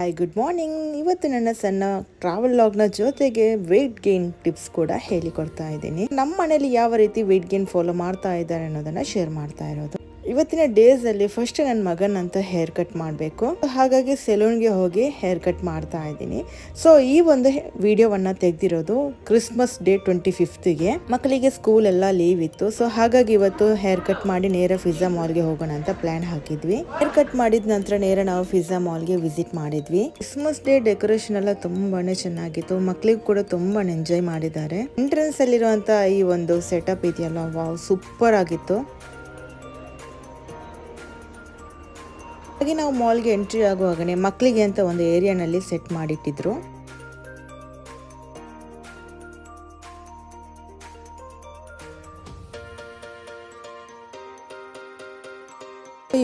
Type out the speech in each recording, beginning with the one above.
Hi good morning ಇವತ್ತು ನನ್ನ ಸಣ್ಣ ಟ್ರಾವೆಲ್ ಲಾಗ್ನ ಜೊತೆಗೆ ವೆಯ್ಟ್ ಗೇನ್ ಟಿಪ್ಸ್ ಕೂಡ ಹೇಳಿಕೊಡ್ತಾ ಇದ್ದೀನಿ. ನಮ್ಮ ಮನೇಲಿ ಯಾವ ರೀತಿ ವೆಯ್ಟ್ ಗೇನ್ ಫಾಲೋ ಮಾಡ್ತಾ ಇದ್ದಾರೆ ಅನ್ನೋದನ್ನ ಶೇರ್ ಮಾಡ್ತಾ ಇರೋದು. ಇವತ್ತಿನ ಡೇಸ್ ಅಲ್ಲಿ ಫಸ್ಟ್ ನನ್ನ ಮಗನಂತ ಹೇರ್ ಕಟ್ ಮಾಡಬೇಕು. ಹಾಗಾಗಿ ಸೆಲೂನ್ಗೆ ಹೋಗಿ ಹೇರ್ ಕಟ್ ಮಾಡ್ತಾ ಇದ್ದೀನಿ. ಸೊ ಈ ಒಂದು ವಿಡಿಯೋವನ್ನ ತೆಗೆದಿರೋದು ಕ್ರಿಸ್ಮಸ್ ಡೇ ಟ್ವೆಂಟಿ ಫಿಫ್ತ್ಗೆ ಮಕ್ಕಳಿಗೆ ಸ್ಕೂಲ್ ಎಲ್ಲ ಲೀವ್ ಇತ್ತು. ಸೊ ಹಾಗಾಗಿ ಇವತ್ತು ಹೇರ್ ಕಟ್ ಮಾಡಿ ನೇರ ಪಿಜ್ಜಾ ಮಾಲ್ಗೆ ಹೋಗೋಣ ಅಂತ ಪ್ಲಾನ್ ಹಾಕಿದ್ವಿ. ಹೇರ್ ಕಟ್ ಮಾಡಿದ ನಂತರ ನೇರ ನಾವು ಪಿಜ್ಜಾ ಮಾಲ್ಗೆ ವಿಸಿಟ್ ಮಾಡಿದ್ವಿ. ಕ್ರಿಸ್ಮಸ್ ಡೇ ಡೆಕೋರೇಷನ್ ಎಲ್ಲ ತುಂಬಾನೇ ಚೆನ್ನಾಗಿತ್ತು. ಮಕ್ಕಳಿಗೂ ಕೂಡ ತುಂಬಾನೇ ಎಂಜಾಯ್ ಮಾಡಿದ್ದಾರೆ. ಎಂಟ್ರೆನ್ಸ್ ಅಲ್ಲಿರುವಂತಹ ಈ ಒಂದು ಸೆಟಪ್ ಇದೆಯಲ್ಲ ವಾವ್ ಸೂಪರ್ ಆಗಿತ್ತು. ಹಾಗೆ ನಾವು ಮಾಲ್ಗೆ ಎಂಟ್ರಿ ಆಗುವಾಗಲೇ ಮಕ್ಕಳಿಗೆ ಅಂತ ಒಂದು ಏರಿಯಾನಲ್ಲಿ ಸೆಟ್ ಮಾಡಿಟ್ಟಿದ್ರು.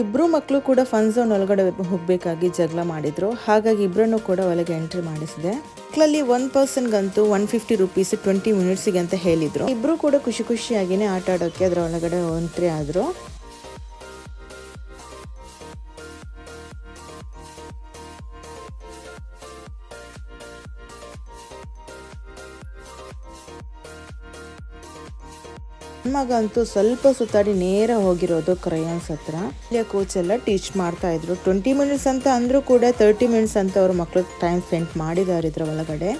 ಇಬ್ರು ಮಕ್ಕಳು ಕೂಡ ಫನ್ ಝೋನ್ ಒಳಗಡೆ ಹೋಗಬೇಕಾಗಿ ಜಗಳ ಮಾಡಿದ್ರು. ಹಾಗಾಗಿ ಇಬ್ಬರನ್ನು ಕೂಡ ಒಳಗೆ ಎಂಟ್ರಿ ಮಾಡಿಸಿದೆ. ಮಕ್ಕಳಲ್ಲಿ ಒನ್ ಪರ್ಸನ್ಗಂತೂ ಒನ್ ಫಿಫ್ಟಿ ರುಪೀಸ್ ಟ್ವೆಂಟಿ ಮಿನಿಟ್ಸ್ಗೆ ಅಂತ ಹೇಳಿದ್ರು. ಇಬ್ರು ಕೂಡ ಖುಷಿ ಖುಷಿಯಾಗಿನೇ ಆಟ ಆಡೋಕೆ ಅದ್ರ ಒಳಗಡೆ ಎಂಟ್ರಿ ಆದ್ರು. ಮಗ ಅಂತೂ ಸ್ವಲ್ಪ ಸುತ್ತಾಡಿ ನೇರ ಹೋಗಿರೋದು ಕ್ರಯಾನ್ಸ್ ಹತ್ರ. ಇಲ್ಲಿಯ ಕೋಚ್ ಎಲ್ಲ ಟೀಚ್ ಮಾಡ್ತಾ ಇದ್ರು. ಟ್ವೆಂಟಿ ಮಿನಿಟ್ಸ್ ಅಂತ ಅಂದ್ರೂ ಕೂಡ ತರ್ಟಿ ಮಿನಿಟ್ಸ್ ಅಂತ ಅವ್ರ ಮಕ್ಳು ಟೈಮ್ ಸ್ಪೆಂಡ್ ಮಾಡಿದ್ದಾರೆ ಇದ್ರ ಒಳಗಡೆ.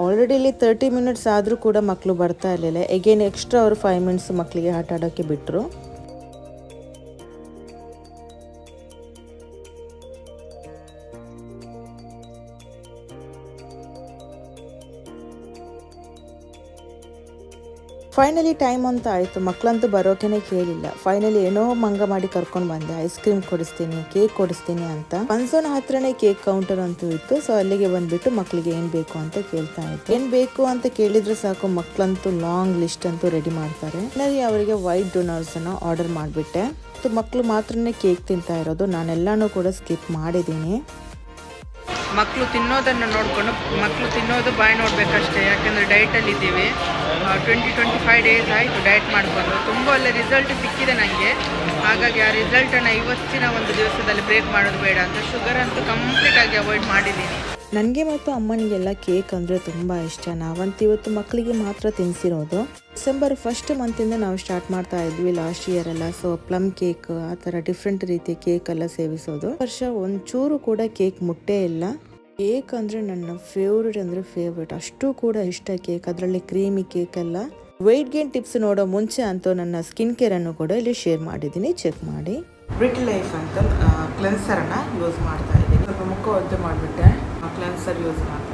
ಆಲ್ರೆಡಿ ಇಲ್ಲಿ ತರ್ಟಿ ಮಿನಿಟ್ಸ್ ಆದರೂ ಕೂಡ ಮಕ್ಕಳು ಬರ್ತಾ ಇರಲಿಲ್ಲ. ಎಗೇನ್ ಎಕ್ಸ್ಟ್ರಾ ಅವರು ಫೈವ್ ಮಿನಿಟ್ಸ್ ಮಕ್ಕಳಿಗೆ ಆಟ ಆಡೋಕ್ಕೆ ಬಿಟ್ಟರು ಫೈನಲಿ ಟೈಮ್ ಅಂತ ಆಯಿತು. ಮಕ್ಕಳಂತೂ ಬರೋಕೆನೆ ಕೇಳಿಲ್ಲ. ಫೈನಲಿ ಏನೋ ಮಂಗ ಮಾಡಿ ಕರ್ಕೊಂಡು ಬಂದೆ. ಐಸ್ ಕ್ರೀಮ್ ಕೊಡಿಸ್ತೀನಿ ಕೇಕ್ ಕೊಡಿಸ್ತೀನಿ ಅಂತ. ಪನ್ಸೋನ ಹತ್ರನೇ ಕೇಕ್ ಕೌಂಟರ್ ಅಂತೂ ಇತ್ತು. ಸೊ ಅಲ್ಲಿಗೆ ಬಂದ್ಬಿಟ್ಟು ಮಕ್ಕಳಿಗೆ ಏನ್ ಬೇಕು ಅಂತ ಕೇಳ್ತಾ ಇತ್ತು ಏನ್ ಬೇಕು ಅಂತ ಕೇಳಿದ್ರೆ ಸಾಕು ಮಕ್ಕಳಂತೂ ಲಾಂಗ್ ಲಿಸ್ಟ್ ಅಂತೂ ರೆಡಿ ಮಾಡ್ತಾರೆ. ಅವರಿಗೆ ವೈಟ್ ಡೊನರ್ಸ್ ಅನ್ನ ಆರ್ಡರ್ ಮಾಡಿಬಿಟ್ಟೆ. ಮಕ್ಕಳು ಮಾತ್ರನೇ ಕೇಕ್ ತಿಂತಾ ಇರೋದು. ನಾನೆಲ್ಲಾನು ಕೂಡ ಸ್ಕಿಪ್ ಮಾಡಿದ್ದೀನಿ. ಮಕ್ಕಳು ತಿನ್ನೋದನ್ನು ನೋಡಿಕೊಂಡು ಮಕ್ಕಳು ತಿನ್ನೋದು ಬಾಯಿ ನೋಡಬೇಕಷ್ಟೇ. ಯಾಕೆಂದರೆ ಡಯಟಲ್ಲಿ ಇದ್ದೀವಿ. ಟ್ವೆಂಟಿ ಟ್ವೆಂಟಿ ಫೈವ್ ಡೇಸ್ ಆಯಿತು ಡಯಟ್ ಮಾಡಿಕೊಂಡು. ತುಂಬ ಒಳ್ಳೆ ರಿಸಲ್ಟ್ ಸಿಕ್ಕಿದೆ ನನಗೆ ಹಾಗಾಗಿ ಆ ರಿಸಲ್ಟನ್ನು ಇವತ್ತಿನ ಒಂದು ದಿವಸದಲ್ಲಿ ಬ್ರೇಕ್ ಮಾಡೋದು ಬೇಡ ಅಂತ ಶುಗರ್ ಅಂತೂ ಕಂಪ್ಲೀಟಾಗಿ ಅವಾಯ್ಡ್ ಮಾಡಿದ್ದೀನಿ. ನನಗೆ ಮತ್ತು ಅಮ್ಮನಿಗೆಲ್ಲ ಕೇಕ್ ಅಂದರೆ ತುಂಬ ಇಷ್ಟ. ನಾವಂತೂ ಇವತ್ತು ಮಕ್ಕಳಿಗೆ ಮಾತ್ರ ತಿನ್ಸಿರೋದು. ಡಿಸೆಂಬರ್ ಫಸ್ಟ್ ಮಂತಿಂದ ನಾವು ಸ್ಟಾರ್ಟ್ ಮಾಡ್ತಾ ಇದ್ವಿ ಲಾಸ್ಟ್ ಇಯರ್ ಎಲ್ಲ. ಸೊ ಪ್ಲಮ್ ಕೇಕ್ ಆ ಥರ ಡಿಫ್ರೆಂಟ್ ರೀತಿಯ ಕೇಕ್ ಎಲ್ಲ ಸೇವಿಸೋದು. ವರ್ಷ ಒಂಚೂರು ಕೂಡ ಕೇಕ್ ಮುಟ್ಟೇ ಇಲ್ಲ. ಕೇಕ್ ಅಂದರೆ ನನ್ನ ಫೇವ್ರೆಟ್ ಅಂದರೆ ಫೇವ್ರೆಟ್ ಅಷ್ಟು ಕೂಡ ಇಷ್ಟ ಕೇಕ್ ಅದರಲ್ಲಿ ಕ್ರೀಮಿ ಕೇಕ್ ಎಲ್ಲ. ವೆಯ್ಟ್ ಗೇನ್ ಟಿಪ್ಸ್ ನೋಡೋ ಮುಂಚೆ ಅಂತೂ ನನ್ನ ಸ್ಕಿನ್ ಕೇರ್ ಅನ್ನು ಕೂಡ ಇಲ್ಲಿ ಶೇರ್ ಮಾಡಿದ್ದೀನಿ. ಚೆಕ್ ಮಾಡಿ. ಬ್ರಿಟ್ ಲೈಫ್ ಅಂತ ಕ್ಲೆನ್ಸರನ್ನು ಯೂಸ್ ಮಾಡ್ತಾ ಇದ್ದೀನಿ. ಸ್ವಲ್ಪ ಮುಖ ಒದ್ದೆ ಮಾಡಿಬಿಟ್ಟೆ. ಕ್ಲೆನ್ಸರ್ ಯೂಸ್ ಮಾಡ್ತಾ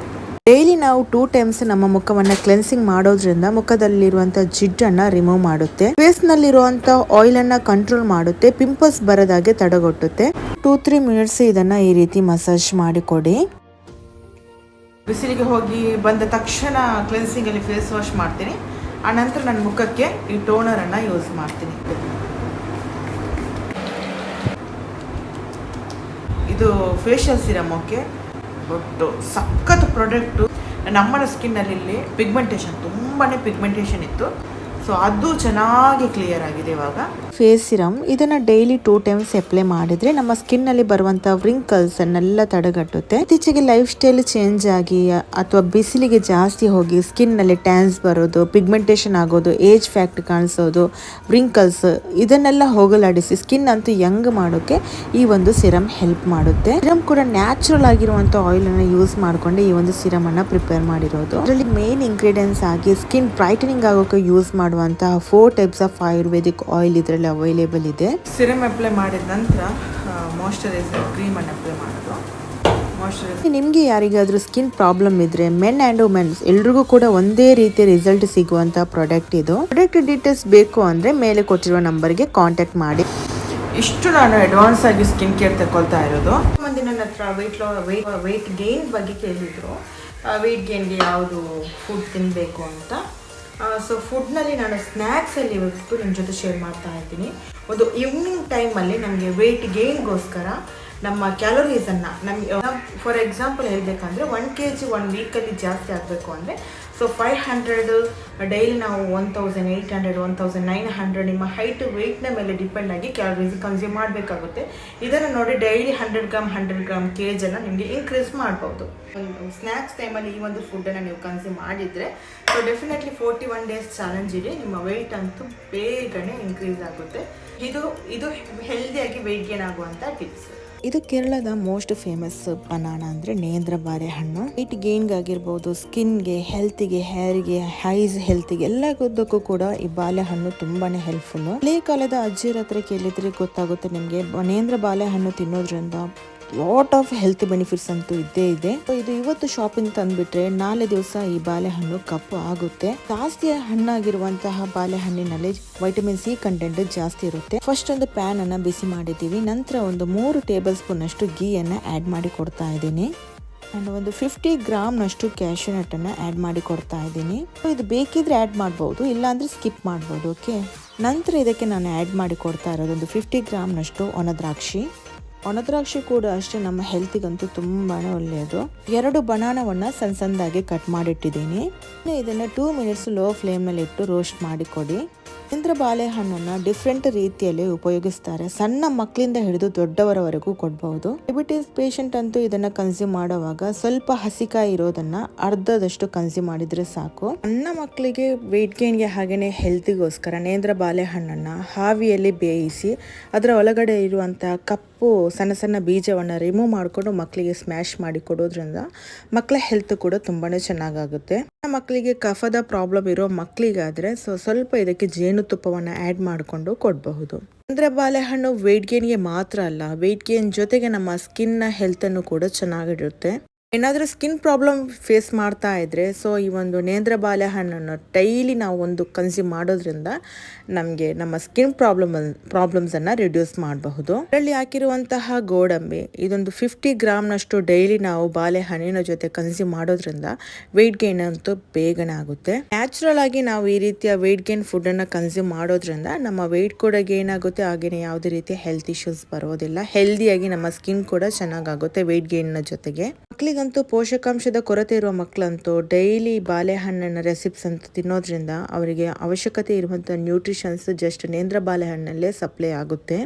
ಡೈಲಿ ನಾವು ಟೂ ಟೈಮ್ಸ್ ನಮ್ಮ ಮುಖವನ್ನ ಕ್ಲೆನ್ಸಿಂಗ್ ಮಾಡೋದ್ರಿಂದ ಮುಖದಲ್ಲಿರುವಂತ ಜಿಡ್ಡನ್ನ ರಿಮೂವ್ ಮಾಡುತ್ತೆ. ಫೇಸ್ ನಲ್ಲಿರುವಂತ ಆಯಿಲ್ ಅನ್ನ ಕಂಟ್ರೋಲ್ ಮಾಡುತ್ತೆ. ಪಿಂಪಲ್ಸ್ ಬರದಾಗೆ ತಡೆಗಟ್ಟುತ್ತೆ. ಟೂ ತ್ರೀ ಮಿನಿಟ್ಸ್ ಇದನ್ನ ಈ ರೀತಿ ಮಸಾಜ್ ಮಾಡಿಕೊಡಿ. ಬಿಸಿಲಿಗೆ ಹೋಗಿ ಬಂದ ತಕ್ಷಣ ಕ್ಲೆನ್ಸಿಂಗಲ್ಲಿ ಫೇಸ್ ವಾಶ್ ಮಾಡ್ತೀನಿ. ಆನಂತರ ನನ್ನ ಮುಖಕ್ಕೆ ಈ ಟೋನರನ್ನು ಯೂಸ್ ಮಾಡ್ತೀನಿ. ಇದು ಫೇಶಿಯಲ್ ಸಿರಮ್ ಓಕೆ. ಬಟ್ ಸಖತ್ ಪ್ರಾಡಕ್ಟು ನಮ್ಮನ ಸ್ಕಿನ್ನಲ್ಲಿ ಪಿಗ್ಮೆಂಟೇಷನ್ ತುಂಬಾ ಪಿಗ್ಮೆಂಟೇಷನ್ ಇತ್ತು. ಸೊ ಅದು ಚೆನ್ನಾಗಿ ಕ್ಲಿಯರ್ ಆಗಿದೆ ಇವಾಗ. ಫೇಸ್ ಸಿರಮ್ ಇದನ್ನ ಡೈಲಿ ಟೂ ಟೈಮ್ಸ್ ಅಪ್ಲೈ ಮಾಡಿದ್ರೆ ನಮ್ಮ ಸ್ಕಿನ್ ಅಲ್ಲಿ ಬರುವಂತ ವ್ರಿಂಕಲ್ಸ್ ಅನ್ನೆಲ್ಲ ತಡೆಗಟ್ಟುತ್ತೆ. ಇತ್ತೀಚೆಗೆ ಲೈಫ್ ಸ್ಟೈಲ್ ಚೇಂಜ್ ಆಗಿ, ಅಥವಾ ಬಿಸಿಲಿಗೆ ಜಾಸ್ತಿ ಹೋಗಿ ಸ್ಕಿನ್ನಲ್ಲಿ ಟ್ಯಾನ್ಸ್ ಬರೋದು ಪಿಗ್ಮೆಂಟೇಷನ್ ಆಗೋದು ಏಜ್ ಫ್ಯಾಕ್ಟ್ ಕಾಣಿಸೋದು ವ್ರಿಂಕಲ್ಸ್ ಇದನ್ನೆಲ್ಲ ಹೋಗಲಾಡಿಸಿ ಸ್ಕಿನ್ ಅಂತೂ ಯಂಗ್ ಮಾಡೋಕೆ ಈ ಒಂದು ಸಿರಮ್ ಹೆಲ್ಪ್ ಮಾಡುತ್ತೆ. ಸಿರಮ್ ಕೂಡ ನ್ಯಾಚುರಲ್ ಆಗಿರುವಂತ ಆಯಿಲ್ ಅನ್ನ ಯೂಸ್ ಮಾಡಿಕೊಂಡು ಈ ಒಂದು ಸಿರಮ್ ಅನ್ನ ಪ್ರಿಪೇರ್ ಮಾಡಿರೋದು. ಅದರಲ್ಲಿ ಮೇನ್ ಇಂಗ್ರೀಡಿಯೆಂಟ್ಸ್ ಆಗಿ ಸ್ಕಿನ್ ಬ್ರೈಟನಿಂಗ್ ಆಗೋಕೆ ಯೂಸ್ ಮಾಡುವಂತಹ four types of ayurvedic oil ಇದರಲ್ಲಿ ಅವೈಲೇಬಲ್ ಇದೆ. ಸಿರಮ್ ಅಪ್ಲೈ ಮಾಡಿದ ನಂತರ ಮಾಯಶ್ಚರೈಸರ್ ಕ್ರೀಮ್ ಅನ್ನು ಅಪ್ಲೈ ಮಾಡೋದು. ನಿಮಗೆ ಯಾರಿಗಾದರೂ ಸ್ಕಿನ್ ಪ್ರಾಬ್ಲಮ್ ಇದ್ರೆ ಮೆನ್ ಆ್ಯಂಡ್ ವುಮೆನ್ಸ್ ಎಲ್ರಿಗೂ ಕೂಡ ಒಂದೇ ರೀತಿಯ ರಿಸಲ್ಟ್ ಸಿಗುವಂಥ ಪ್ರಾಡಕ್ಟ್ ಇದು. ಪ್ರಾಡಕ್ಟ್ ಡೀಟೇಲ್ಸ್ ಬೇಕು ಅಂದರೆ ಮೇಲೆ ಕೊಟ್ಟಿರುವ ನಂಬರ್ಗೆ ಕಾಂಟ್ಯಾಕ್ಟ್ ಮಾಡಿ. ಇಷ್ಟು ನಾನು ಅಡ್ವಾನ್ಸ್ ಆಗಿ ಸ್ಕಿನ್ ಕೇರ್ ತಗೊಳ್ತಾ ಇರೋದು. ಮಂದಿ ನನ್ನ ಹತ್ರ ವೆಯ್ಟ್ ಲಾ ವೆಯ್ಟ್ ವೆಯ್ಟ್ ಗೇನ್ ಬಗ್ಗೆ ಕೇಳಿದ್ರು. ವೆಯ್ಟ್ ಗೇನ್ಗೆ ಯಾವುದು ಫುಡ್ ತಿನ್ನಬೇಕು ಅಂತ. ಸೊ ಫುಡ್ನಲ್ಲಿ ನಾನು ಸ್ನ್ಯಾಕ್ಸಲ್ಲಿ ಇವತ್ತು ನಿಮ್ಮ ಜೊತೆ ಶೇರ್ ಮಾಡ್ತಾ ಇದ್ದೀನಿ. ಒಂದು ಈವ್ನಿಂಗ್ ಟೈಮಲ್ಲಿ ನಮಗೆ ವೆಯ್ಟ್ ಗೇನ್ಗೋಸ್ಕರ ನಮ್ಮ ಕ್ಯಾಲೋರೀಸನ್ನು ನಮಗೆ ಫಾರ್ ಎಕ್ಸಾಂಪಲ್ ಹೇಳಬೇಕಂದ್ರೆ ಒನ್ ಕೆ ಜಿ ಒನ್ ವೀಕಲ್ಲಿ ಜಾಸ್ತಿ ಆಗಬೇಕು ಅಂದರೆ ಸೊ ಫೈವ್ ಹಂಡ್ರೆಡ್ ಡೈಲಿ ನಾವು one thousand eight hundred one thousand nine hundred ನಿಮ್ಮ ಹೈಟ್ ವೆಯ್ಟ್ನ ಮೇಲೆ ಡಿಪೆಂಡ್ ಆಗಿ ಕ್ಯಾಲರೀಸ್ ಕನ್ಸ್ಯೂಮ್ ಮಾಡಬೇಕಾಗುತ್ತೆ. ಇದನ್ನು ನೋಡಿ daily hundred gram hundred gram ಕೇಜನ್ನು ನಿಮಗೆ ಇನ್ಕ್ರೀಸ್ ಮಾಡ್ಬೋದು. ಸ್ನ್ಯಾಕ್ಸ್ ಟೈಮಲ್ಲಿ ಈ ಒಂದು ಫುಡ್ಡನ್ನು ನೀವು ಕನ್ಸ್ಯೂಮ್ ಮಾಡಿದರೆ so definitely forty one days challenge ಇದೆ. ನಿಮ್ಮ ವೆಯ್ಟ್ ಅಂತೂ ಬೇಗನೆ ಇನ್ಕ್ರೀಸ್ ಆಗುತ್ತೆ. ಇದು ಇದು ಹೆಲ್ದಿಯಾಗಿ ವೆಯ್ಟ್ ಗೇನ್ ಆಗುವಂಥ ಟಿಪ್ಸ್ ಇದು ಕೇರಳದ ಮೋಸ್ಟ್ ಫೇಮಸ್ ಬನಾನ ಅಂದ್ರೆ ನೇಂದ್ರ ಬಾರೆಹಣ್ಣು ಸ್ಕಿನ್ಗೆ ಆಗಿರ್ಬೋದು ಸ್ಕಿನ್ಗೆ ಹೇರ್ ಹೇರ್ಗೆ ಹೈಸ್ ಹೆಲ್ತ್ಗೆ ಎಲ್ಲದಕ್ಕೂ ಕೂಡ ಈ ಬಾಳೆಹಣ್ಣು ತುಂಬಾನೇ ಹೆಲ್ಪ್ಫುಲ್ ಹಳೆ ಕಾಲದ ಅಜ್ಜಿಯರ ಹತ್ರ ಕೇಳಿದ್ರೆ ಗೊತ್ತಾಗುತ್ತೆ ನಿಮಗೆ. ನೇಂದ್ರ ಬಾಳೆಹಣ್ಣು ತಿನ್ನೋದ್ರಿಂದ ಲಾಟ್ ಆಫ್ ಹೆಲ್ತ್ ಬೆನಿಫಿಟ್ಸ್ ಅಂತೂ ಇದ್ದೇ ಇದೆ. ಇದು ಇವತ್ತು ಶಾಪಿಂಗ್ ತಂದ್ಬಿಟ್ರೆ ನಾಳೆ ದಿವಸ ಈ ಬಾಳೆಹಣ್ಣು ಕಪ್ಪು ಆಗುತ್ತೆ. ಜಾಸ್ತಿ ಹಣ್ಣಾಗಿರುವಂತಹ ಬಾಳೆಹಣ್ಣಿನಲ್ಲಿ ವೈಟಮಿನ್ ಸಿ ಕಂಟೆಂಟ್ ಜಾಸ್ತಿ ಇರುತ್ತೆ. ಫಸ್ಟ್ ಒಂದು ಪ್ಯಾನ್ ಅನ್ನ ಬಿಸಿ ಮಾಡಿದ್ದೀವಿ. ನಂತರ ಒಂದು ಮೂರು ಟೇಬಲ್ ಸ್ಪೂನ್ ಅಷ್ಟು ಗೀಯನ್ನ ಆ್ಯಡ್ ಮಾಡಿ ಕೊಡ್ತಾ ಇದ್ದೀನಿ. ಅಂಡ್ ಒಂದು ಫಿಫ್ಟಿ ಗ್ರಾಮ್ನಷ್ಟು ಕ್ಯಾಶ್ಯೂ ಅನ್ನ ಆ್ಯಡ್ ಮಾಡಿ ಕೊಡ್ತಾ ಇದ್ದೀನಿ. ಇದು ಬೇಕಿದ್ರೆ ಆ್ಯಡ್ ಮಾಡ್ಬೋದು, ಇಲ್ಲಾಂದ್ರೆ ಸ್ಕಿಪ್ ಮಾಡ್ಬೋದು ಓಕೆ ನಂತರ ಇದಕ್ಕೆ ನಾನು ಆ್ಯಡ್ ಮಾಡಿ ಕೊಡ್ತಾ ಇರೋದು ಒಂದು ಫಿಫ್ಟಿ ಗ್ರಾಮ್ನಷ್ಟು ಒಣದ್ರಾಕ್ಷಿ ಒಣದ್ರಾಕ್ಷಿ ಕೂಡ ಅಷ್ಟೇ ನಮ್ಮ ಹೆಲ್ತಿಗಂತೂ ತುಂಬಾನೇ ಒಳ್ಳೆಯದು. ಎರಡು ಬನಾನವನ್ನ ಸಣ್ಣ ಸಣ್ಣದಾಗಿ ಕಟ್ ಮಾಡಿಟ್ಟಿದ್ದೀನಿ. ಇನ್ನು ಇದನ್ನ ಟೂ ಮಿನಿಟ್ಸ್ ಲೋ ಫ್ಲೇಮ್ನಲ್ಲಿ ಇಟ್ಟು ರೋಸ್ಟ್ ಮಾಡಿ ಕೊಡಿ. ಇಂದ್ರ ಬಾಳೆಹಣ್ಣನ್ನ ಡಿಫ್ರೆಂಟ್ ರೀತಿಯಲ್ಲಿ ಉಪಯೋಗಿಸ್ತಾರೆ. ಸಣ್ಣ ಮಕ್ಕಳಿಂದ ಹಿಡಿದು ದೊಡ್ಡವರವರೆಗೂ ಕೊಡಬಹುದು ಡಯಾಬಿಟಿಸ್ ಪೇಷಂಟ್ ಅಂತೂ ಇದನ್ನ ಕನ್ಸ್ಯೂಮ್ ಮಾಡುವಾಗ ಸ್ವಲ್ಪ ಹಸಿಕಾಯಿ ಇರೋದನ್ನ ಅರ್ಧದಷ್ಟು ಕನ್ಸ್ಯೂಮ್ ಮಾಡಿದ್ರೆ ಸಾಕು. ಸಣ್ಣ ಮಕ್ಕಳಿಗೆ ವೆಯ್ಟ್ ಗೇನ್ಗೆ ಹಾಗೇನೆ ಹೆಲ್ತಿಗೋಸ್ಕರ ನೇಂದ್ರ ಬಾಳೆಹಣ್ಣನ್ನ ಹಾವಿಯಲ್ಲಿ ಬೇಯಿಸಿ, ಅದರ ಒಳಗಡೆ ಇರುವಂತಹ ಕಪ್ಪು ಸಣ್ಣ ಸಣ್ಣ ಬೀಜವನ್ನು ರಿಮೂವ್ ಮಾಡಿಕೊಂಡು ಮಕ್ಕಳಿಗೆ ಸ್ಮ್ಯಾಶ್ ಮಾಡಿ ಕೊಡೋದ್ರಿಂದ ಮಕ್ಕಳ ಹೆಲ್ತ್ ಕೂಡ ತುಂಬಾನೇ ಚೆನ್ನಾಗಾಗುತ್ತೆ. ಮಕ್ಕಳಿಗೆ ಕಫದ ಪ್ರಾಬ್ಲಮ್ ಇರೋ ಮಕ್ಕಳಿಗಾದರೆ ಸೊ ಸ್ವಲ್ಪ ಇದಕ್ಕೆ ಜೇನುತುಪ್ಪವನ್ನು ಆ್ಯಡ್ ಮಾಡಿಕೊಂಡು ಕೊಡಬಹುದು. ಅಂದರೆ ಬಾಳೆಹಣ್ಣು ವೆಯ್ಟ್ ಗೇನ್ಗೆ ಮಾತ್ರ ಅಲ್ಲ ವೆಯ್ಟ್ ಗೇನ್ ಜೊತೆಗೆ ನಮ್ಮ ಸ್ಕಿನ್ನ ಹೆಲ್ತನ್ನು ಕೂಡ ಚೆನ್ನಾಗಿರುತ್ತೆ. ಏನಾದರೂ ಸ್ಕಿನ್ ಪ್ರಾಬ್ಲಮ್ ಫೇಸ್ ಮಾಡ್ತಾ ಇದ್ರೆ ಸೊ ಈ ಒಂದು ನೇಂದ್ರ ಬಾಳೆಹಣ್ಣನ್ನು ಡೈಲಿ ನಾವು ಒಂದು ಕನ್ಸ್ಯೂಮ್ ಮಾಡೋದ್ರಿಂದ ನಮಗೆ ನಮ್ಮ ಸ್ಕಿನ್ ಪ್ರಾಬ್ಲಮ್ ಪ್ರಾಬ್ಲಮ್ಸನ್ನು ರಿಡ್ಯೂಸ್ ಮಾಡಬಹುದು. ಅದರಲ್ಲಿ ಹಾಕಿರುವಂತಹ ಗೋಡಂಬಿ, ಇದೊಂದು ಫಿಫ್ಟಿ ಗ್ರಾಮ್ನಷ್ಟು ಡೈಲಿ ನಾವು ಬಾಳೆಹಣ್ಣಿನ ಜೊತೆ ಕನ್ಸ್ಯೂಮ್ ಮಾಡೋದ್ರಿಂದ ವೆಯ್ಟ್ ಗೈನ್ ಅಂತೂ ಬೇಗನೆ ಆಗುತ್ತೆ. ನ್ಯಾಚುರಲ್ ಆಗಿ ನಾವು ಈ ರೀತಿಯ ವೆಯ್ಟ್ ಗೇನ್ ಫುಡ್ಡನ್ನು ಕನ್ಸ್ಯೂಮ್ ಮಾಡೋದ್ರಿಂದ ನಮ್ಮ ವೆಯ್ಟ್ ಕೂಡ ಗೇನ್ ಆಗುತ್ತೆ ಹಾಗೆಯೇ ಯಾವುದೇ ರೀತಿಯ ಹೆಲ್ತ್ ಇಶ್ಯೂಸ್ ಬರೋದಿಲ್ಲ. ಹೆಲ್ದಿಯಾಗಿ ನಮ್ಮ ಸ್ಕಿನ್ ಕೂಡ ಚೆನ್ನಾಗಾಗುತ್ತೆ ವೆಯ್ಟ್ ಗೇನ್ನ ಜೊತೆಗೆ. ಮಕ್ಕಳಿಗಂತೂ ಪೋಷಕಾಂಶದ ಕೊರತೆ ಇರುವ ಮಕ್ಕಳಂತೂ ಡೈಲಿ ಬಾಳೆಹಣ್ಣಿನ ರೆಸಿಪ್ಸ್ ಅಂತ ತಿನ್ನೋದ್ರಿಂದ ಅವರಿಗೆ ಅವಶ್ಯಕತೆ ಇರುವಂಥ ನ್ಯೂಟ್ರಿಷನ್ಸ್ ಜಸ್ಟ್ ನೇಂದ್ರ ಬಾಳೆಹಣ್ಣಲ್ಲೇ ಸಪ್ಲೈ ಆಗುತ್ತೆ.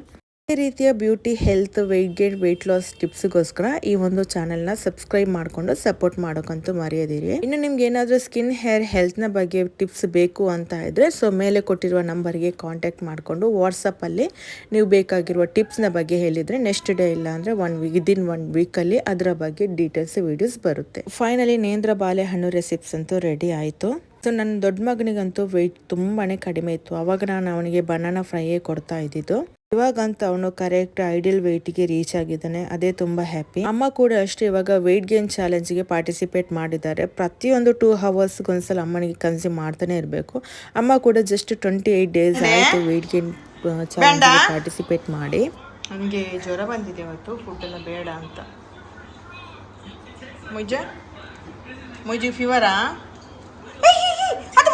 ಈ ರೀತಿಯ beauty health weight gain weight loss ಟಿಪ್ಸ್ಗೋಸ್ಕರ ಈ ಒಂದು ಚಾನೆಲ್ನ ಸಬ್ಸ್ಕ್ರೈಬ್ ಮಾಡಿಕೊಂಡು ಸಪೋರ್ಟ್ ಮಾಡೋಕ್ಕಂತೂ ಮರೆಯದಿರಿ. ಇನ್ನು ನಿಮ್ಗೆ ಏನಾದರೂ ಸ್ಕಿನ್ ಹೇರ್ ಹೆಲ್ತ್ನ ಬಗ್ಗೆ ಟಿಪ್ಸ್ ಬೇಕು ಅಂತ ಇದ್ರೆ ಸೊ ಮೇಲೆ ಕೊಟ್ಟಿರುವ ನಂಬರ್ಗೆ ಕಾಂಟ್ಯಾಕ್ಟ್ ಮಾಡಿಕೊಂಡು ವಾಟ್ಸಪ್ಪಲ್ಲಿ ನೀವು ಬೇಕಾಗಿರುವ ಟಿಪ್ಸ್ನ ಬಗ್ಗೆ ಹೇಳಿದರೆ ನೆಕ್ಸ್ಟ್ ಡೇ ಇಲ್ಲ ಅಂದರೆ ಒನ್ ವಿದಿನ್ ಒನ್ ವೀಕಲ್ಲಿ ಅದರ ಬಗ್ಗೆ ಡೀಟೇಲ್ಸ್ ವಿಡಿಯೋಸ್ ಬರುತ್ತೆ. ಫೈನಲಿ ನೇಂದ್ರ ಬಾಳೆಹಣ್ಣು ರೆಸಿಪ್ಸ್ ಅಂತೂ ರೆಡಿ ಆಯಿತು. ಸೊ ನನ್ನ ದೊಡ್ಡ ಮಗನಿಗಂತೂ ವೆಯ್ಟ್ ತುಂಬಾ ಕಡಿಮೆ ಇತ್ತು. ಅವಾಗ ನಾನು ಅವನಿಗೆ ಬನಾನಾ ಫ್ರೈಯೇ ಕೊಡ್ತಾ ಇದ್ದಿದ್ದು. ಇವಾಗಂತ ಅವನು ಕರೆಕ್ಟ್ ಐಡಿಯಲ್ ವೆಯ್ಟ್ಗೆ ರೀಚ್ ಆಗಿದ್ದಾನೆ ಅದೇ ತುಂಬಾ ಹ್ಯಾಪಿ ಅಮ್ಮ ಕೂಡ ಅಷ್ಟೇ ಇವಾಗ ವೆಯ್ಟ್ ಗೇನ್ ಚಾಲೆಂಜ್ಗೆ ಪಾರ್ಟಿಸಿಪೇಟ್ ಮಾಡಿದ್ದಾರೆ. ಪ್ರತಿಯೊಂದು ಟೂ ಅವರ್ಸ್ಗೆ ಒಂದ್ಸಲ ಅಮ್ಮನಿಗೆ ಕನ್ಸ್ಯೂಮ್ ಮಾಡ್ತಾನೆ ಇರಬೇಕು. ಅಮ್ಮ ಕೂಡ ಜಸ್ಟ್ ಟ್ವೆಂಟಿ ಏಟ್ ಡೇಸ್ ಆಯಿತು ವೆಯ್ಟ್ ಗೇನ್ ಚಾಲೆಂಜ್ಗೆ ಪಾರ್ಟಿಸಿಪೇಟ್ ಮಾಡಿ. ನನಗೆ ಜ್ವರ ಬಂದಿದೆ ಇವತ್ತು ಫುಡ್ಡೆಲ್ಲ ಬೇಡ ಅಂತ. ಮುಜ? ಮುಜಿ ಫೀವರಾ ಅದು